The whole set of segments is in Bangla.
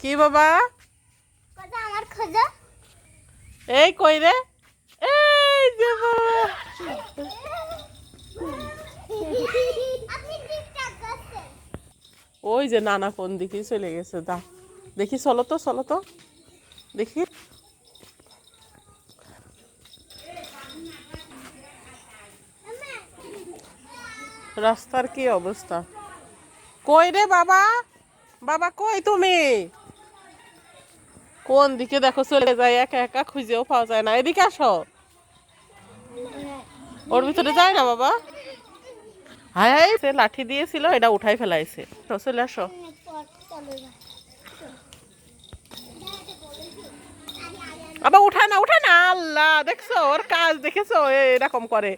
কি? বাবা? আমার খোঁজো? এই কই রে? এই যে ওই যে নানা কোন দিকে চলে গেছে দা। দেখি চলো তো চলো তো। দেখি। রাস্তার কি অবস্থা? কই রে বাবা? বাবা, কই তুমি? কোন দিকে দেখো চলে যায়, একা একা খুঁজেও পাওয়া যায় না। এদিকে আসো। ওর ভিতরে যায় না বাবা? হায় হায়, সে লাঠি দিয়েছিল, এটা উঠাই ফেলাইছে। চলে আসো। আবার উঠায় না উঠায় না। আল্লাহ, দেখছ? ওর কাজ দেখেছ? এরকম করে।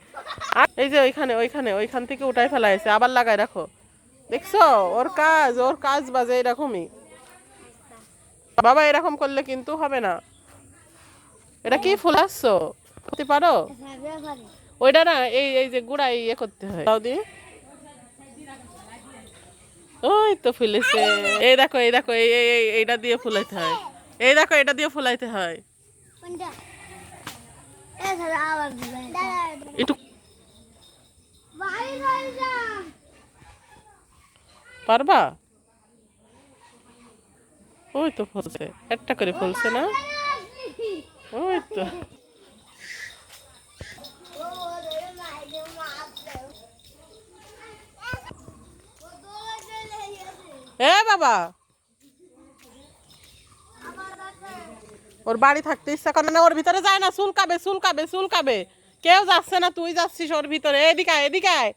এই যে ওইখানে ওইখানে, ওইখান থেকে উঠাই ফেলাইছে। আবার লাগাই রাখো। দেখছ? ওর কাজ ওর কাজ বাজে এরকমই। বাবা এরকম করলে কিন্তু হবে না। এটা কি ফুল আসছো? করতে পারো? ওইটা না, এই এই যে গুড়াই ইয়ে করতে হয়। দাও দিয়ে ওই তো ফুলেছে এই দেখো এই দেখো, এই, এই- এইটা দিয়ে ফুলাইতে হয়। এই দেখো, এটা দিয়ে ফুলাইতে হয় কোনটা এ ধরো আবার দিবেন একটু ভাই ভাই যা পারবা? ওই তো ফুলছে। একটা করে ফুলছে না? ওই তো। এ বাবা! ওর বাড়ি থাকতে ইচ্ছা করে না ওর ভিতরে যায় না চুলকাবে চুলকাবে চুলকাবে। কেউ যাচ্ছে না তুই যাচ্ছিস ওর ভিতরে। এদিকে আয়, এদিকে আয়।